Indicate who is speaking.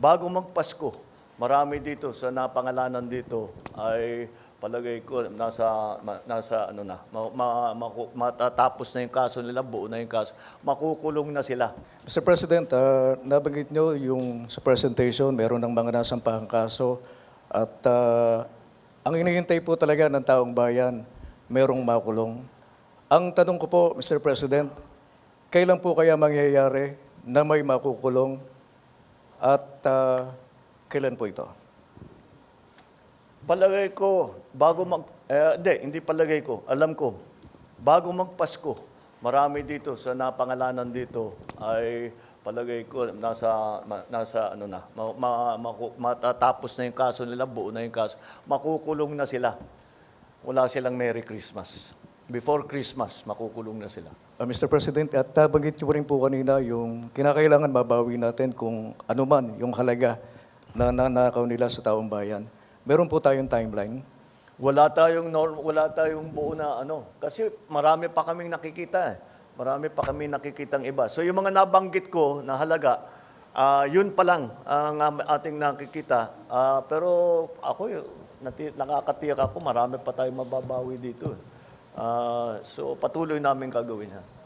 Speaker 1: bago magpasko, marami dito sa napangalanan dito ay palagay ko nasa ma- nasa ano na ma, ma- maku- matatapos na yung kaso nila, buo na yung kaso. Makukulong na sila.
Speaker 2: Mr. President, ah, nabanggit nyo yung sa presentation, meron ng mga nasampahang kaso at ah, ang inihintay po talaga ng taong bayan, merong makulong. Ang tanong ko po, Mr. President, kailan po kaya mangyayari na may makukulong at ah, kailan po ito?
Speaker 1: Palagay ko, bago mag... Eh, hindi, hindi palagay ko. Alam ko, bago magpasko, marami dito sa napangalanan dito ay palagay ko nasa ma- nasa ano na ma, ma- maku- matatapos na yung kaso nila buo na yung kaso makukulong na sila wala silang Merry Christmas before Christmas makukulong na sila
Speaker 2: Uh, Mr. President, at nabanggit niyo rin po kanina yung kinakailangan mabawi natin kung ano man yung halaga na nanakaw nila sa taong bayan. Meron po tayong timeline.
Speaker 1: Wala tayong norm, wala tayong buo na ano. Kasi marami pa kaming nakikita. eh. Marami pa kami nakikitang iba. So yung mga nabanggit ko na halaga, ah, yun pa lang ang ating nakikita. Ah, pero ako, nati- nakakatiyak ako, marami pa tayong mababawi dito. Ah, so patuloy namin gagawin yan.